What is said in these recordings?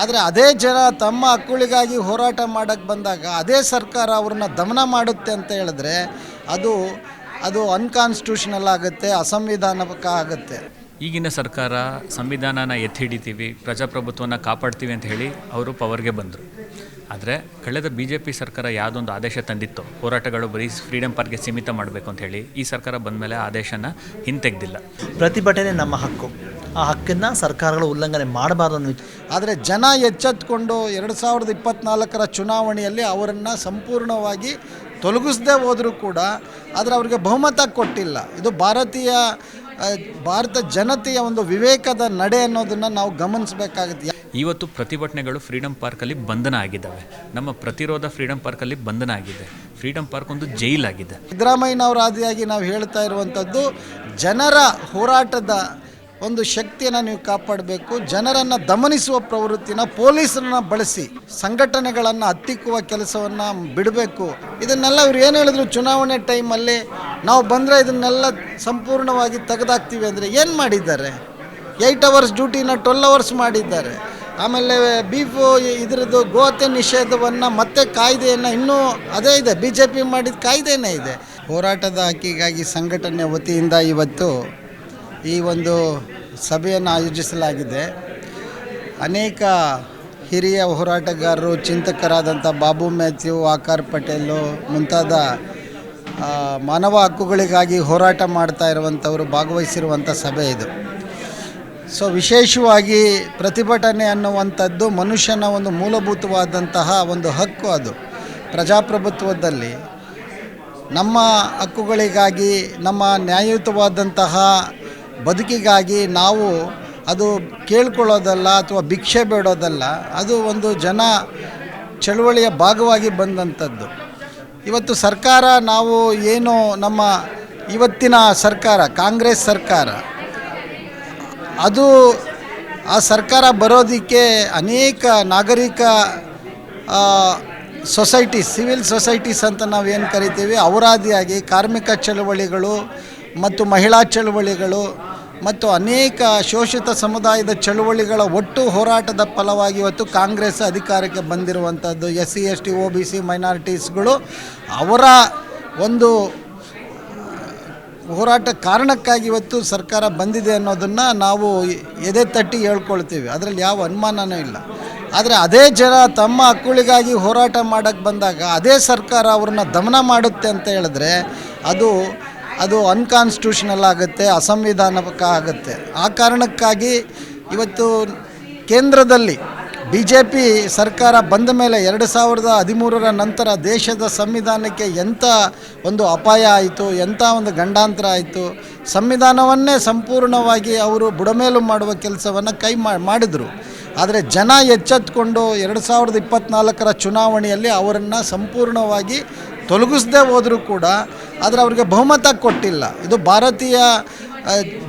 ಆದರೆ ಅದೇ ಜನ ತಮ್ಮ ಹಕ್ಕುಗಳಿಗಾಗಿ ಹೋರಾಟ ಮಾಡೋಕ್ಕೆ ಬಂದಾಗ ಅದೇ ಸರ್ಕಾರ ಅವ್ರನ್ನ ದಮನ ಮಾಡುತ್ತೆ ಅಂತ ಹೇಳಿದ್ರೆ ಅದು ಅದು ಅನ್ಕಾನ್ಸ್ಟಿಟ್ಯೂಷನಲ್ ಆಗುತ್ತೆ ಅಸಂವಿಧಾನಕ ಆಗುತ್ತೆ. ಈಗಿನ ಸರ್ಕಾರ ಸಂವಿಧಾನನ ಎತ್ತಿ ಹಿಡಿತೀವಿ ಪ್ರಜಾಪ್ರಭುತ್ವನ ಕಾಪಾಡ್ತೀವಿ ಅಂತ ಹೇಳಿ ಅವರು ಪವರ್ಗೆ ಬಂದರು. ಆದರೆ ಕಳೆದ ಬಿ ಜೆ ಪಿ ಸರ್ಕಾರ ಯಾವುದೊಂದು ಆದೇಶ ತಂದಿತ್ತು ಹೋರಾಟಗಳು ಬರೀ ಫ್ರೀಡಮ್ ಪಾರ್ಕ್ಗೆ ಸೀಮಿತ ಮಾಡಬೇಕು ಅಂತ ಹೇಳಿ ಈ ಸರ್ಕಾರ ಬಂದ ಮೇಲೆ ಆದೇಶನ ಹಿಂತೆಗೆದಿಲ್ಲ. ಪ್ರತಿಭಟನೆ ನಮ್ಮ ಹಕ್ಕು. ಆ ಹಕ್ಕನ್ನು ಸರ್ಕಾರಗಳು ಉಲ್ಲಂಘನೆ ಮಾಡಬಾರ್ದು ಅನ್ನೋ ಆದರೆ ಜನ ಎಚ್ಚೆತ್ಕೊಂಡು ಎರಡು ಸಾವಿರದ ಇಪ್ಪತ್ತ್ನಾಲ್ಕರ ಚುನಾವಣೆಯಲ್ಲಿ ಅವರನ್ನು ಸಂಪೂರ್ಣವಾಗಿ ತೊಲಗಿಸದೇ ಹೋದರೂ ಕೂಡ ಆದರೆ ಅವರಿಗೆ ಬಹುಮತ ಕೊಟ್ಟಿಲ್ಲ. ಇದು ಭಾರತೀಯ ಭಾರತ ಜನತೆಯ ಒಂದು ವಿವೇಕದ ನಡೆ ಅನ್ನೋದನ್ನು ನಾವು ಗಮನಿಸಬೇಕಾಗುತ್ತೆ. ಇವತ್ತು ಪ್ರತಿಭಟನೆಗಳು ಫ್ರೀಡಮ್ ಪಾರ್ಕಲ್ಲಿ ಬಂಧನ ಆಗಿದ್ದಾವೆ. ನಮ್ಮ ಪ್ರತಿರೋಧ ಫ್ರೀಡಮ್ ಪಾರ್ಕಲ್ಲಿ ಬಂಧನ ಆಗಿದೆ. ಫ್ರೀಡಮ್ ಪಾರ್ಕ್ ಒಂದು ಜೈಲಾಗಿದೆ. ಸಿದ್ದರಾಮಯ್ಯನವರಾದಿಯಾಗಿ ನಾವು ಹೇಳ್ತಾ ಇರುವಂಥದ್ದು ಜನರ ಹೋರಾಟದ ಒಂದು ಶಕ್ತಿಯನ್ನು ನೀವು ಕಾಪಾಡಬೇಕು, ಜನರನ್ನು ದಮನಿಸುವ ಪ್ರವೃತ್ತಿನ ಪೊಲೀಸರನ್ನ ಬಳಸಿ, ಸಂಘಟನೆಗಳನ್ನು ಹತ್ತಿಕ್ಕುವ ಕೆಲಸವನ್ನು ಬಿಡಬೇಕು. ಇದನ್ನೆಲ್ಲ ಇವ್ರು ಏನು ಹೇಳಿದ್ರು? ಚುನಾವಣೆ ಟೈಮಲ್ಲಿ ನಾವು ಬಂದರೆ ಇದನ್ನೆಲ್ಲ ಸಂಪೂರ್ಣವಾಗಿ ತೆಗೆದಾಕ್ತೀವಿ ಅಂದರೆ ಏನು ಮಾಡಿದ್ದಾರೆ? ಏಯ್ಟ್ ಅವರ್ಸ್ ಡ್ಯೂಟಿನ ಟ್ವೆಲ್ ಅವರ್ಸ್ ಮಾಡಿದ್ದಾರೆ. ಆಮೇಲೆ ಬೀಫು ಇದರದ್ದು ಗೋತೆ ನಿಷೇಧವನ್ನು ಮತ್ತೆ ಕಾಯ್ದೆಯನ್ನು ಇನ್ನೂ ಅದೇ ಇದೆ. ಬಿ ಜೆ ಪಿ ಮಾಡಿದ ಕಾಯ್ದೆನೇ ಇದೆ. ಹೋರಾಟದ ಹಕ್ಕಿಗಾಗಿ ಸಂಘಟನೆ ವತಿಯಿಂದ ಇವತ್ತು ಈ ಒಂದು ಸಭೆಯನ್ನು ಆಯೋಜಿಸಲಾಗಿದೆ. ಅನೇಕ ಹಿರಿಯ ಹೋರಾಟಗಾರರು, ಚಿಂತಕರಾದಂಥ ಬಾಬು ಮ್ಯಾಥ್ಯೂ, ಆಕಾರ್ ಪಟೇಲು ಮುಂತಾದ ಮಾನವ ಹಕ್ಕುಗಳಿಗಾಗಿ ಹೋರಾಟ ಮಾಡ್ತಾ ಇರುವಂಥವರು ಭಾಗವಹಿಸಿರುವಂಥ ಸಭೆ ಇದು. ಸೊ, ವಿಶೇಷವಾಗಿ ಪ್ರತಿಭಟನೆ ಅನ್ನುವಂಥದ್ದು ಮನುಷ್ಯನ ಒಂದು ಮೂಲಭೂತವಾದಂತಹ ಒಂದು ಹಕ್ಕು ಅದು. ಪ್ರಜಾಪ್ರಭುತ್ವದಲ್ಲಿ ನಮ್ಮ ಹಕ್ಕುಗಳಿಗಾಗಿ, ನಮ್ಮ ನ್ಯಾಯಯುತವಾದಂತಹ ಬದುಕಿಗಾಗಿ ನಾವು ಅದು ಕೇಳ್ಕೊಳ್ಳೋದಲ್ಲ ಅಥವಾ ಭಿಕ್ಷೆ ಬೇಡೋದಲ್ಲ, ಅದು ಒಂದು ಜನ ಚಳುವಳಿಯ ಭಾಗವಾಗಿ ಬಂದಂಥದ್ದು. ಇವತ್ತು ಸರ್ಕಾರ ನಾವು ಏನು ನಮ್ಮ ಇವತ್ತಿನ ಸರ್ಕಾರ, ಕಾಂಗ್ರೆಸ್ ಸರ್ಕಾರ, ಅದು ಆ ಸರ್ಕಾರ ಬರೋದಕ್ಕೆ ಅನೇಕ ನಾಗರಿಕ ಸೊಸೈಟೀಸ್ ಸಿವಿಲ್ ಸೊಸೈಟೀಸ್ ಅಂತ ನಾವು ಏನು ಕರಿತೀವಿ ಅವರಾದಿಯಾಗಿ ಕಾರ್ಮಿಕ ಚಳುವಳಿಗಳು ಮತ್ತು ಮಹಿಳಾ ಚಳವಳಿಗಳು ಮತ್ತು ಅನೇಕ ಶೋಷಿತ ಸಮುದಾಯದ ಚಳುವಳಿಗಳ ಒಟ್ಟು ಹೋರಾಟದ ಫಲವಾಗಿ ಇವತ್ತು ಕಾಂಗ್ರೆಸ್ ಅಧಿಕಾರಕ್ಕೆ ಬಂದಿರುವಂಥದ್ದು S C S T O B C ಮೈನಾರಿಟೀಸ್ಗಳು ಅವರ ಒಂದು ಹೋರಾಟ ಕಾರಣಕ್ಕಾಗಿ ಇವತ್ತು ಸರ್ಕಾರ ಬಂದಿದೆ ಅನ್ನೋದನ್ನು ನಾವು ಎದೆ ತಟ್ಟಿ ಹೇಳ್ಕೊಳ್ತೀವಿ. ಅದರಲ್ಲಿ ಯಾವ ಅನುಮಾನನೂ ಇಲ್ಲ. ಆದರೆ ಅದೇ ಜನ ತಮ್ಮ ಹಕ್ಕುಗಳಿಗಾಗಿ ಹೋರಾಟ ಮಾಡೋಕ್ಕೆ ಬಂದಾಗ ಅದೇ ಸರ್ಕಾರ ಅವ್ರನ್ನ ದಮನ ಮಾಡುತ್ತೆ ಅಂತ ಹೇಳಿದ್ರೆ ಅದು ಅದು ಅನ್ಕಾನ್ಸ್ಟಿಟ್ಯೂಷನಲ್ ಆಗುತ್ತೆ ಅಸಂವಿಧಾನಕ ಆಗುತ್ತೆ ಆ ಕಾರಣಕ್ಕಾಗಿ ಇವತ್ತು ಕೇಂದ್ರದಲ್ಲಿ ಬಿ ಜೆ ಪಿ ಸರ್ಕಾರ ಬಂದ ಮೇಲೆ ಎರಡು ಸಾವಿರದ ಹದಿಮೂರರ ನಂತರ ದೇಶದ ಸಂವಿಧಾನಕ್ಕೆ ಎಂಥ ಒಂದು ಅಪಾಯ ಆಯಿತು, ಎಂಥ ಒಂದು ಗಂಡಾಂತರ ಆಯಿತು, ಸಂವಿಧಾನವನ್ನೇ ಸಂಪೂರ್ಣವಾಗಿ ಅವರು ಬುಡಮೇಲು ಮಾಡುವ ಕೆಲಸವನ್ನು ಕೈ ಮಾಡಿದರು. ಆದರೆ ಜನ ಎಚ್ಚೆತ್ಕೊಂಡು ಎರಡು ಸಾವಿರದ ಇಪ್ಪತ್ತ್ನಾಲ್ಕರ ಚುನಾವಣೆಯಲ್ಲಿ ಅವರನ್ನು ಸಂಪೂರ್ಣವಾಗಿ ತೊಲಗಿಸದೇ ಹೋದರೂ ಕೂಡ ಆದರೆ ಅವರಿಗೆ ಬಹುಮತ ಕೊಟ್ಟಿಲ್ಲ. ಇದು ಭಾರತೀಯ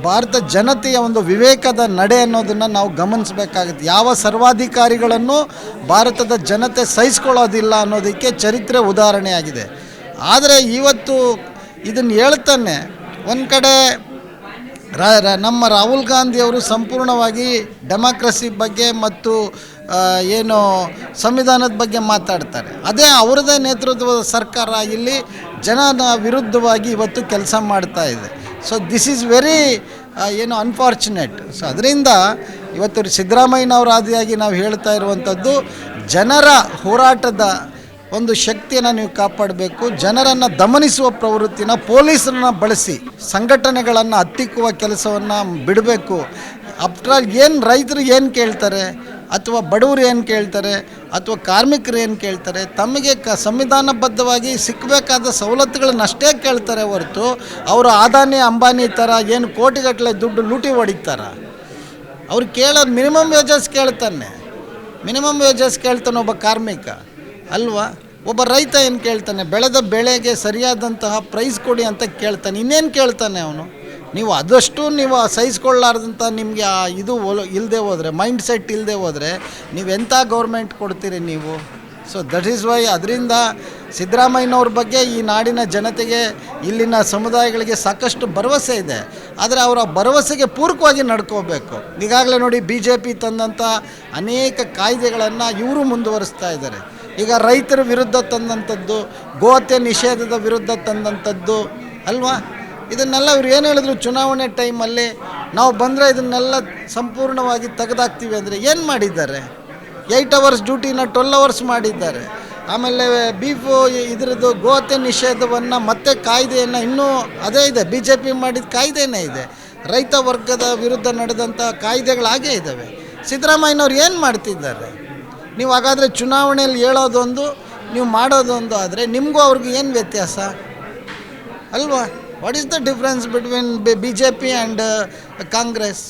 ಭಾರತ ಜನತೆಯ ಒಂದು ವಿವೇಕದ ನಡೆ ಅನ್ನೋದನ್ನು ನಾವು ಗಮನಿಸಬೇಕಾಗುತ್ತೆ. ಯಾವ ಸರ್ವಾಧಿಕಾರಿಗಳನ್ನು ಭಾರತದ ಜನತೆ ಸಹಿಸ್ಕೊಳ್ಳೋದಿಲ್ಲ ಅನ್ನೋದಕ್ಕೆ ಚರಿತ್ರೆ ಉದಾಹರಣೆಯಾಗಿದೆ. ಆದರೆ ಇವತ್ತು ಇದನ್ನು ಹೇಳ್ತಾನೆ, ಒಂದು ಕಡೆ ರ ನಮ್ಮ ರಾಹುಲ್ ಗಾಂಧಿಯವರು ಸಂಪೂರ್ಣವಾಗಿ ಡೆಮಾಕ್ರಸಿ ಬಗ್ಗೆ ಮತ್ತು ಏನು ಸಂವಿಧಾನದ ಬಗ್ಗೆ ಮಾತಾಡ್ತಾರೆ. ಅದೇ ಅವರದೇ ನೇತೃತ್ವದ ಸರ್ಕಾರ ಇಲ್ಲಿ ಜನನ ವಿರುದ್ಧವಾಗಿ ಇವತ್ತು ಕೆಲಸ ಮಾಡ್ತಾ ಇದೆ. ಸೊ ದಿಸ್ ಈಸ್ ವೆರಿ ಏನು ಅನ್ಫಾರ್ಚುನೇಟ್ ಸೊ ಅದರಿಂದ ಇವತ್ತು ಸಿದ್ದರಾಮಯ್ಯನವರಾದಿಯಾಗಿ ನಾವು ಹೇಳ್ತಾ ಇರುವಂಥದ್ದು, ಜನರ ಹೋರಾಟದ ಒಂದು ಶಕ್ತಿಯನ್ನು ನೀವು ಕಾಪಾಡಬೇಕು. ಜನರನ್ನು ದಮನಿಸುವ ಪ್ರವೃತ್ತಿನ ಪೊಲೀಸರನ್ನ ಬಳಸಿ, ಸಂಘಟನೆಗಳನ್ನು ಹತ್ತಿಕ್ಕುವ ಕೆಲಸವನ್ನು ಬಿಡಬೇಕು. ಆಫ್ಟರ್ ಏನು ರೈತರು ಏನು ಕೇಳ್ತಾರೆ? ಅಥವಾ ಬಡವರು ಏನು ಕೇಳ್ತಾರೆ ಅಥವಾ ಕಾರ್ಮಿಕರು ಏನು ಕೇಳ್ತಾರೆ, ತಮಗೆ ಕ ಸಂವಿಧಾನಬದ್ಧವಾಗಿ ಸಿಕ್ಕಬೇಕಾದ ಸವಲತ್ತುಗಳನ್ನಷ್ಟೇ ಕೇಳ್ತಾರೆ ಹೊರತು ಅವರು ಆದಾನಿ, ಅಂಬಾನಿ ಥರ ಏನು ಕೋಟಿಗಟ್ಟಲೆ ದುಡ್ಡು ಲೂಟಿ ಹೊಡಿತಾರೆ. ಅವ್ರು ಕೇಳೋದು ಮಿನಿಮಮ್ ವೇಜಸ್ ಕೇಳ್ತಾನೆ. ಮಿನಿಮಮ್ ವೇಜಸ್ ಕೇಳ್ತಾನೆ ಒಬ್ಬ ಕಾರ್ಮಿಕ. ಅಲ್ವಾ? ಒಬ್ಬ ರೈತ ಏನು ಕೇಳ್ತಾನೆ, ಬೆಳೆದ ಬೆಳೆಗೆ ಸರಿಯಾದಂತಹ ಪ್ರೈಸ್ ಕೊಡಿ ಅಂತ ಕೇಳ್ತಾನೆ. ಇನ್ನೇನು ಕೇಳ್ತಾನೆ ಅವನು? ನೀವು ಅದಷ್ಟು ನೀವು ಸಹಿಸ್ಕೊಳ್ಳಾರ್ದಂಥ ನಿಮಗೆ ಆ ಇದು ಇಲ್ಲದೆ ಹೋದರೆ ಮೈಂಡ್ ಸೆಟ್ ಇಲ್ಲದೆ ಹೋದರೆ ನೀವು ಎಂಥ ಗೌರ್ಮೆಂಟ್ ಕೊಡ್ತೀರಿ ನೀವು? ಸೊ ದಟ್ ಈಸ್ ವೈ ಅದರಿಂದ ಸಿದ್ದರಾಮಯ್ಯನವ್ರ ಬಗ್ಗೆ ಈ ನಾಡಿನ ಜನತೆಗೆ, ಇಲ್ಲಿನ ಸಮುದಾಯಗಳಿಗೆ ಸಾಕಷ್ಟು ಭರವಸೆ ಇದೆ. ಆದರೆ ಅವರ ಭರವಸೆಗೆ ಪೂರಕವಾಗಿ ನಡ್ಕೋಬೇಕು. ಈಗಾಗಲೇ ನೋಡಿ ಬಿ ಜೆ ಪಿ ತಂದಂಥ ಅನೇಕ ಕಾಯ್ದೆಗಳನ್ನು ಇವರು ಮುಂದುವರಿಸ್ತಾ ಇದ್ದಾರೆ. ಈಗ ರೈತರ ವಿರುದ್ಧ ತಂದಂಥದ್ದು ಗೋಹತ್ಯೆ ನಿಷೇಧದ ವಿರುದ್ಧ ತಂದಂಥದ್ದು ಅಲ್ವಾ? ಇದನ್ನೆಲ್ಲ ಇವ್ರು ಏನು ಹೇಳಿದ್ರು? ಚುನಾವಣೆ ಟೈಮಲ್ಲಿ ನಾವು ಬಂದರೆ ಇದನ್ನೆಲ್ಲ ಸಂಪೂರ್ಣವಾಗಿ ತೆಗೆದಾಕ್ತೀವಿ ಅಂದರೆ ಏನು ಮಾಡಿದ್ದಾರೆ? ಏಯ್ಟ್ ಅವರ್ಸ್ ಡ್ಯೂಟಿನ ಟ್ವೆಲ್ ಅವರ್ಸ್ ಮಾಡಿದ್ದಾರೆ. ಆಮೇಲೆ ಬೀಫು ಇದ್ರದ್ದು ಗೋತೆ ನಿಷೇಧವನ್ನು ಮತ್ತೆ ಕಾಯ್ದೆಯನ್ನು ಇನ್ನೂ ಅದೇ ಇದೆ. ಬಿ ಜೆ ಪಿ ಮಾಡಿದ ಕಾಯ್ದೆನೇ ಇದೆ. ರೈತ ವರ್ಗದ ವಿರುದ್ಧ ನಡೆದಂಥ ಕಾಯ್ದೆಗಳಾಗೇ ಇದ್ದಾವೆ ಸಿದ್ದರಾಮಯ್ಯನವ್ರು ಏನು ಮಾಡ್ತಿದ್ದಾರೆ? ನೀವು ಹಾಗಾದರೆ ಚುನಾವಣೆಯಲ್ಲಿ ಹೇಳೋದೊಂದು, ನೀವು ಮಾಡೋದೊಂದು ಆದರೆ ನಿಮಗೂ ಅವ್ರಿಗೆ ಏನು ವ್ಯತ್ಯಾಸ? ಅಲ್ವಾ? What is the difference between B J P and Congress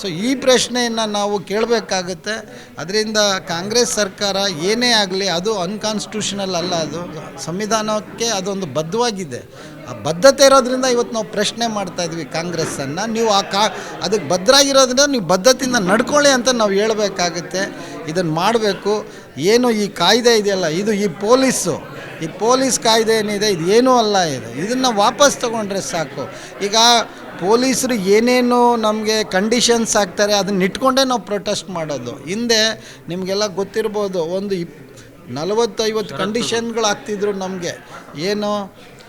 so ಈ ಪ್ರಶ್ನೆಯನ್ನು ನಾವು ಕೇಳಬೇಕಾಗುತ್ತೆ. ಅದರಿಂದ ಕಾಂಗ್ರೆಸ್ ಸರ್ಕಾರ ಏನೇ ಆಗಲಿ ಅದು ಅನ್ಕಾನ್ಸ್ಟಿಟ್ಯೂಷನಲ್ ಅಲ್ಲ ಅದು. ಸಂವಿಧಾನಕ್ಕೆ ಅದೊಂದು ಬದ್ಧವಾಗಿದೆ. ಆ ಬದ್ಧತೆ ಇರೋದ್ರಿಂದ ಇವತ್ತು ನಾವು ಪ್ರಶ್ನೆ ಮಾಡ್ತಾ ಇದ್ವಿ ಕಾಂಗ್ರೆಸ್ಸನ್ನು ನೀವು ಆ ಕಾ, ಅದಕ್ಕೆ ಭದ್ರಾಗಿರೋದ್ರಿಂದ ನೀವು ಬದ್ಧತೆಯಿಂದ ನಡ್ಕೊಳ್ಳಿ ಅಂತ ನಾವು ಹೇಳಬೇಕಾಗುತ್ತೆ. ಇದನ್ನು ಮಾಡಬೇಕು. ಏನು ಈ ಕಾಯ್ದೆ ಇದೆಯಲ್ಲ, ಇದು ಈ ಪೊಲೀಸು. ಈ ಪೊಲೀಸ್ ಕಾಯ್ದೆ ಏನಿದೆ ಇದು ಏನೂ ಅಲ್ಲ ಇದು. ಇದನ್ನು ವಾಪಸ್ ತಗೊಂಡ್ರೆ ಸಾಕು. ಈಗ ಪೊಲೀಸರು ಏನೇನು ನಮಗೆ ಕಂಡೀಷನ್ಸ್ ಹಾಕ್ತಾರೆ ಅದನ್ನ ಇಟ್ಕೊಂಡೇ ನಾವು ಪ್ರೊಟೆಸ್ಟ್ ಮಾಡೋದು. ಹಿಂದೆ ನಿಮಗೆಲ್ಲ ಗೊತ್ತಿರ್ಬೋದು ಒಂದು ಇಪ್ ನಲವತ್ತೈವತ್ತು ಕಂಡೀಷನ್ಗಳು ಹಾಕ್ತಿದ್ರು ನಮಗೆ. ಏನು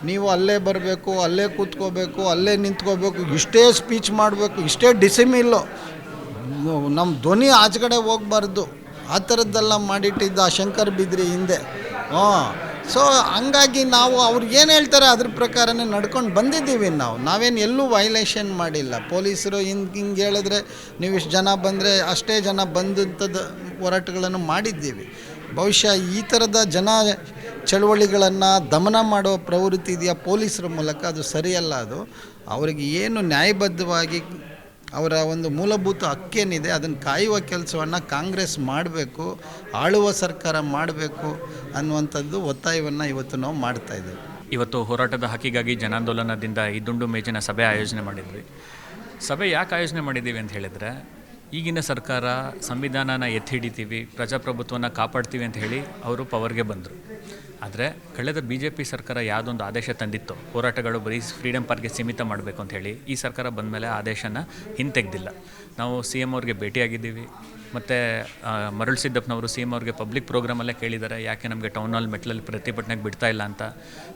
ನೀವು ಅಲ್ಲೇ ಬರಬೇಕು ಅಲ್ಲೇ ಕೂತ್ಕೋಬೇಕು ಅಲ್ಲೇ ನಿಂತ್ಕೋಬೇಕು ಇಷ್ಟೇ ಸ್ಪೀಚ್ ಮಾಡಬೇಕು ಇಷ್ಟೇ ಡಿಸಿಮಿಲ್ಲು ನಮ್ಮ ಧ್ವನಿ ಆಚೆ ಕಡೆ ಹೋಗ್ಬಾರ್ದು. ಆ ಥರದ್ದೆಲ್ಲ ಮಾಡಿಟ್ಟಿದ್ದ ಆ ಶಂಕರ್ ಬಿದ್ರಿ ಹಿಂದೆ. ಹಾಂ ಸೊ ಹಂಗಾಗಿ ನಾವು ಅವ್ರು ಏನು ಹೇಳ್ತಾರೆ ಅದ್ರ ಪ್ರಕಾರನೇ ನಡ್ಕೊಂಡು ಬಂದಿದ್ದೀವಿ ನಾವು. ನಾವೇನು ಎಲ್ಲೂ ವೈಲೇಷನ್ ಮಾಡಿಲ್ಲ. ಪೊಲೀಸರು ಹಿಂಗೆ ಹಿಂಗೆ ಹೇಳಿದ್ರೆ ನೀವು ಇಷ್ಟು ಜನ ಬಂದರೆ ಅಷ್ಟೇ ಜನ ಬಂದಂಥದ್ದು ಹೋರಾಟಗಳನ್ನು ಮಾಡಿದ್ದೀವಿ. ಬಹುಶಃ ಈ ಥರದ ಜನ ಚಳುವಳಿಗಳನ್ನು ದಮನ ಮಾಡೋ ಪ್ರವೃತ್ತಿ ಇದೆಯಾ ಪೊಲೀಸರ ಮೂಲಕ? ಅದು ಸರಿಯಲ್ಲ ಅದು. ಅವರಿಗೆ ಏನು ನ್ಯಾಯಬದ್ಧವಾಗಿ ಅವರ ಒಂದು ಮೂಲಭೂತ ಹಕ್ಕೇನಿದೆ, ಅದನ್ನು ಕಾಯುವ ಕೆಲಸವನ್ನು ಕಾಂಗ್ರೆಸ್ ಮಾಡಬೇಕು, ಆಳುವ ಸರ್ಕಾರ ಮಾಡಬೇಕು ಅನ್ನುವಂಥದ್ದು ಒತ್ತಾಯವನ್ನು ಇವತ್ತು ನಾವು ಮಾಡ್ತಾ ಇದ್ದೇವೆ. ಇವತ್ತು ಹೋರಾಟದ ಹಕ್ಕಿಗಾಗಿ ಜನಾಂದೋಲನದಿಂದ ಈ ದುಂಡು ಮೇಜಿನ ಸಭೆ ಆಯೋಜನೆ ಮಾಡಿದ್ವಿ. ಸಭೆ ಯಾಕೆ ಆಯೋಜನೆ ಮಾಡಿದ್ದೀವಿ ಅಂತ ಹೇಳಿದರೆ, ಈಗಿನ ಸರ್ಕಾರ ಸಂವಿಧಾನನ ಎತ್ತಿ ಹಿಡಿತೀವಿ, ಪ್ರಜಾಪ್ರಭುತ್ವನ ಕಾಪಾಡ್ತೀವಿ ಅಂತ ಹೇಳಿ ಅವರು ಪವರ್ಗೆ ಬಂದರು. ಆದರೆ ಕಳೆದ ಬಿ ಜೆ ಪಿ ಸರ್ಕಾರ ಯಾವುದೊಂದು ಆದೇಶ ತಂದಿತ್ತು, ಹೋರಾಟಗಳು ಬರೀ ಫ್ರೀಡಮ್ ಪಾರ್ಕ್ಗೆ ಸೀಮಿತ ಮಾಡಬೇಕು ಅಂತ ಹೇಳಿ ಈ ಸರ್ಕಾರ ಬಂದ ಮೇಲೆ ಆದೇಶನ ಹಿಂತೆಗೆದಿಲ್ಲ. ನಾವು ಸಿ ಎಂ ಅವ್ರಿಗೆ ಭೇಟಿಯಾಗಿದ್ದೀವಿ. ಮತ್ತು ಮರಳು ಸಿದ್ದಪ್ಪನವರು ಸಿ ಎಂ ಅವ್ರಿಗೆ ಪಬ್ಲಿಕ್ ಪ್ರೋಗ್ರಾಮಲ್ಲೇ ಕೇಳಿದ್ದಾರೆ, ಯಾಕೆ ನಮಗೆ ಟೌನ್ ಹಾಲ್ ಮೆಟ್ಲಲ್ಲಿ ಪ್ರತಿಭಟನೆಗೆ ಬಿಡ್ತಾ ಇಲ್ಲ ಅಂತ.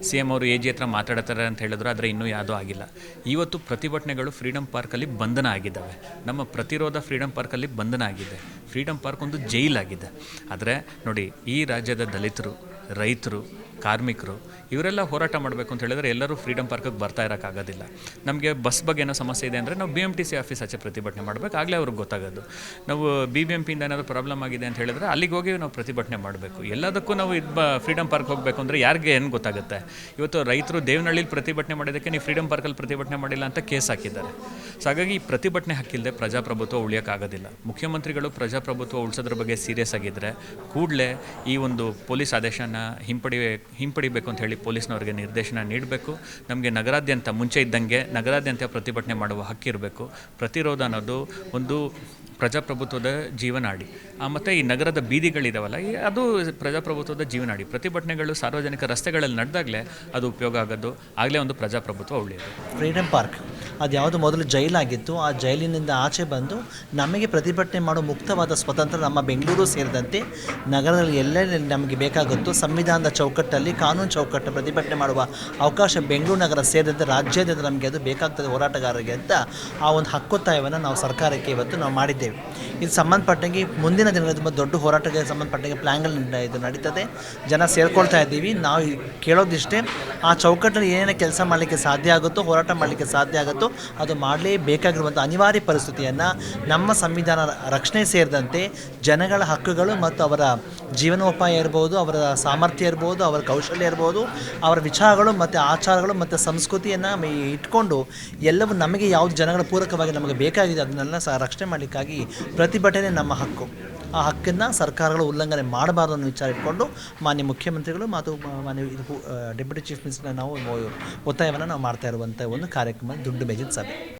ಸಿ ಎಂ ಅವರು ಎ ಜಿ ಹತ್ರ ಮಾತಾಡ್ತಾರೆ ಅಂತ ಹೇಳಿದ್ರು, ಆದರೆ ಇನ್ನೂ ಯಾವುದೂ ಆಗಿಲ್ಲ. ಇವತ್ತು ಪ್ರತಿಭಟನೆಗಳು ಫ್ರೀಡಮ್ ಪಾರ್ಕಲ್ಲಿ ಬಂಧನ ಆಗಿದ್ದಾವೆ. ನಮ್ಮ ಪ್ರತಿರೋಧ ಫ್ರೀಡಮ್ ಪಾರ್ಕಲ್ಲಿ ಬಂಧನ ಆಗಿದೆ. ಫ್ರೀಡಮ್ ಪಾರ್ಕ್ ಒಂದು ಜೈಲಾಗಿದೆ ಆದರೆ ನೋಡಿ, ಈ ರಾಜ್ಯದ ದಲಿತರು ರೈತರು ಕಾರ್ಮಿಕರು, ಇವರೆಲ್ಲ ಹೋರಾಟ ಮಾಡಬೇಕು ಅಂತ ಹೇಳಿದ್ರೆ ಎಲ್ಲರೂ ಫ್ರೀಡಮ್ ಪಾರ್ಕಿಗೆ ಬರ್ತಾ ಇರೋಕ್ಕಾಗೋದಿಲ್ಲ ನಮಗೆ ಬಸ್ ಬಗ್ಗೆ ಏನೋ ಸಮಸ್ಯೆ ಇದೆ ಅಂದರೆ ನಾವು B M T C office ಆಚೆ ಪ್ರತಿಭಟನೆ ಮಾಡಬೇಕು. ಆಗಲೇ ಅವ್ರಿಗೆ ಗೊತ್ತಾಗೋದು. ನಾವು ಬಿ ಬಿ ಎಂ ಪಿಯಿಂದ ಏನಾದರೂ ಪ್ರಾಬ್ಲಮ್ ಆಗಿದೆ ಅಂತ ಹೇಳಿದ್ರೆ ಅಲ್ಲಿಗೆ ಹೋಗಿ ನಾವು ಪ್ರತಿಭಟನೆ ಮಾಡಬೇಕು. ಎಲ್ಲದಕ್ಕೂ ನಾವು ಇದು ಬ ಫ್ರೀಡಮ್ ಪಾರ್ಕ್ ಹೋಗಬೇಕು ಅಂದರೆ ಯಾರಿಗೆ ಏನು ಗೊತ್ತಾಗುತ್ತೆ? ಇವತ್ತು ರೈತರು ದೇವನಹಳ್ಳಿಲಿ ಪ್ರತಿಭಟನೆ ಮಾಡಿದ್ದಕ್ಕೆ ನೀವು ಫ್ರೀಡಮ್ ಪಾರ್ಕಲ್ಲಿ ಪ್ರತಿಭಟನೆ ಮಾಡಿಲ್ಲ ಅಂತ ಕೇಸ್ ಹಾಕಿದ್ದಾರೆ. ಸೊ ಹಾಗಾಗಿ ಈ ಪ್ರತಿಭಟನೆ ಹಾಕಿಲ್ಲದೆ ಪ್ರಜಾಪ್ರಭುತ್ವ ಉಳಿಯೋಕ್ಕಾಗೋದಿಲ್ಲ ಮುಖ್ಯಮಂತ್ರಿಗಳು ಪ್ರಜಾಪ್ರಭುತ್ವ ಉಳಿಸೋದ್ರ ಬಗ್ಗೆ ಸೀರಿಯಸ್ ಆಗಿದ್ದರೆ ಕೂಡಲೇ ಈ ಒಂದು ಪೊಲೀಸ್ ಆದೇಶನ ಹಿಂಪಡಿ ಹಿಂಪಡಿಬೇಕು ಅಂತ ಹೇಳಿ ಪೊಲೀಸ್ನವ್ರಿಗೆ ನಿರ್ದೇಶನ ನೀಡಬೇಕು. ನಮಗೆ ನಗರಾದ್ಯಂತ ಮುಂಚೆ ಇದ್ದಂಗೆ ನಗರಾದ್ಯಂತ ಪ್ರತಿಭಟನೆ ಮಾಡುವ ಹಕ್ಕಿರಬೇಕು ಪ್ರತಿರೋಧ ಅನ್ನೋದು ಒಂದು ಪ್ರಜಾಪ್ರಭುತ್ವದ ಜೀವನಾಡಿ. ಮತ್ತು ಈ ನಗರದ ಬೀದಿಗಳಿದಾವಲ್ಲ ಅದು ಪ್ರಜಾಪ್ರಭುತ್ವದ ಜೀವನಾಡಿ. ಪ್ರತಿಭಟನೆಗಳು ಸಾರ್ವಜನಿಕ ರಸ್ತೆಗಳಲ್ಲಿ ನಡೆದಾಗಲೇ ಅದು ಉಪಯೋಗ ಆಗೋದು, ಆಗಲೇ ಒಂದು ಪ್ರಜಾಪ್ರಭುತ್ವ ಉಳಿಯೋದು. Freedom park. ಅದು ಯಾವುದು ಮೊದಲು ಜೈಲಾಗಿತ್ತು. ಆ ಜೈಲಿನಿಂದ ಆಚೆ ಬಂದು ನಮಗೆ ಪ್ರತಿಭಟನೆ ಮಾಡೋ ಮುಕ್ತವಾದ ಸ್ವತಂತ್ರ ನಮ್ಮ ಬೆಂಗಳೂರು ಸೇರಿದಂತೆ ನಗರದಲ್ಲಿ ಎಲ್ಲೆಲ್ಲಿ ನಮಗೆ ಬೇಕಾಗುತ್ತೋ ಸಂವಿಧಾನದ ಚೌಕಟ್ಟಲ್ಲಿ, ಕಾನೂನು ಚೌಕಟ್ಟು ಪ್ರತಿಭಟನೆ ಮಾಡುವ ಅವಕಾಶ ಬೆಂಗಳೂರು ನಗರ ಸೇರಿದಂತೆ ರಾಜ್ಯಾದ್ಯಂತ ನಮಗೆ ಅದು ಬೇಕಾಗ್ತದೆ ಹೋರಾಟಗಾರರಿಗೆ ಅಂತ ಆ ಒಂದು ಹಕ್ಕೊತ್ತಾಯವನ್ನು ನಾವು ಸರ್ಕಾರಕ್ಕೆ ಇವತ್ತು ನಾವು ಮಾಡಿದ್ದೇವೆ. ಇದು ಸಂಬಂಧಪಟ್ಟಂಗೆ ಮುಂದಿನ ದಿನಗಳಲ್ಲಿ ತುಂಬ ದೊಡ್ಡ ಹೋರಾಟಕ್ಕೆ ಸಂಬಂಧಪಟ್ಟಂಗೆ ಪ್ಲ್ಯಾನ್ಗಳು ಇದು ನಡೀತದೆ. ಜನ ಸೇರ್ಕೊಳ್ತಾ ಇದ್ದೀವಿ. ನಾವು ಕೇಳೋದಿಷ್ಟೇ, ಆ ಚೌಕಟ್ಟಲ್ಲಿ ಏನೇನು ಕೆಲಸ ಮಾಡಲಿಕ್ಕೆ ಸಾಧ್ಯ ಆಗುತ್ತೋ, ಹೋರಾಟ ಮಾಡಲಿಕ್ಕೆ ಸಾಧ್ಯ ಆಗುತ್ತೋ ಅದು ಮಾಡಲೇಬೇಕಾಗಿರುವಂಥ ಅನಿವಾರ್ಯ ಪರಿಸ್ಥಿತಿಯನ್ನು ನಮ್ಮ ಸಂವಿಧಾನ ರಕ್ಷಣೆ ಸೇರಿದಂತೆ ಜನಗಳ ಹಕ್ಕುಗಳು ಮತ್ತು ಅವರ ಜೀವನೋಪಾಯ ಇರ್ಬೋದು, ಅವರ ಸಾಮರ್ಥ್ಯ ಇರ್ಬೋದು, ಅವರ ಕೌಶಲ್ಯ ಇರ್ಬೋದು, ಅವರ ವಿಚಾರಗಳು ಮತ್ತು ಆಚಾರಗಳು ಮತ್ತು ಸಂಸ್ಕೃತಿಯನ್ನು ಇಟ್ಕೊಂಡು ಎಲ್ಲವೂ ನಮಗೆ ಯಾವುದು ಜನಗಳ ಪೂರಕವಾಗಿ ನಮಗೆ ಬೇಕಾಗಿದೆ, ಅದನ್ನೆಲ್ಲ ಸಹ ರಕ್ಷಣೆ ಮಾಡಲಿಕ್ಕಾಗಿ ಪ್ರತಿಭಟನೆ ನಮ್ಮ ಹಕ್ಕು. ಆ ಹಕ್ಕನ್ನು ಸರ್ಕಾರಗಳು ಉಲ್ಲಂಘನೆ ಮಾಡಬಾರ್ದು ಅನ್ನೋ ವಿಚಾರ ಇಟ್ಕೊಂಡು ಮಾನ್ಯ ಮುಖ್ಯಮಂತ್ರಿಗಳು ಮತ್ತು ಮಾನ್ಯ ಇದು ಡೆಪ್ಯೂಟಿ ಚೀಫ್ ಮಿನಿಸ್ಟರ್ ನಾವು ಒತ್ತಾಯವನ್ನು ನಾವು ಮಾಡ್ತಾ ಇರುವಂಥ ಒಂದು ಕಾರ್ಯಕ್ರಮ ದುಡ್ಡು ಮೇಜಿನ ಸಭೆ.